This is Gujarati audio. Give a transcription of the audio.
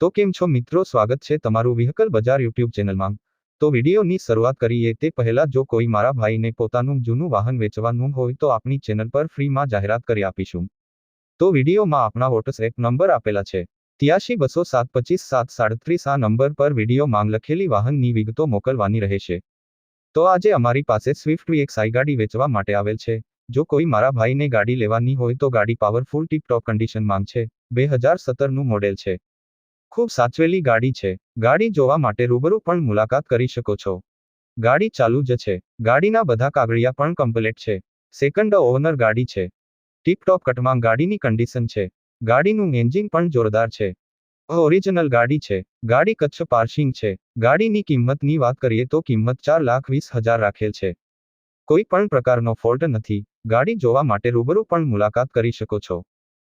તો કેમ છો મિત્રો? સ્વાગત છે તમારું વ્હીકલ બજાર યુટ્યુબ ચેનલમાં. તો વિડીયોની શરૂઆત કરીએ તે પહેલા જો કોઈ મારા ભાઈને પોતાનું જૂનું વાહન વેચવાનું હોય તો આપણી ચેનલ પર ફ્રીમાં જાહેરાત કરી આપીશું. તો વિડીયોમાં આપણા વોટ્સએપ નંબર આપેલા છે. ત્યાસી બસો સાત પચીસ સાત સાડત્રીસ આ નંબર પર વીડિયો માંગ લખેલી વાહનની વિગતો મોકલવાની રહેશે. તો આજે અમારી પાસે સ્વિફ્ટ એક્સ ગાડી વેચવા માટે આવેલ છે. જો કોઈ મારા ભાઈને ગાડી લેવાની હોય તો ગાડી પાવરફુલ ટીપ ટોપ કન્ડિશનમાં છે. બે હજાર સત્તરનું મોડેલ છે. ખૂબ સાચવેલી ગાડી છે. ગાડી જોવા માટે રૂબરૂ પણ મુલાકાત કરી શકો છો. ગાડી ચાલુ જ છે. ગાડીના બધા કાગળિયા પણ કમ્પ્લેટ છે. સેકન્ડ ઓનર ગાડી છે. ટીપટોપ કટમાં ગાડીની કન્ડિશન છે. ગાડીનું એન્જિન પણ જોરદાર છે. ઓરિજિનલ ગાડી છે. ગાડી કચ્છ પાર્સિંગ છે. ગાડીની કિંમતની વાત કરીએ તો કિંમત ચાર લાખ વીસ હજાર રાખેલ છે. કોઈ પણ પ્રકારનો ફોલ્ટ નથી. ગાડી જોવા માટે રૂબરૂ પણ મુલાકાત કરી શકો છો.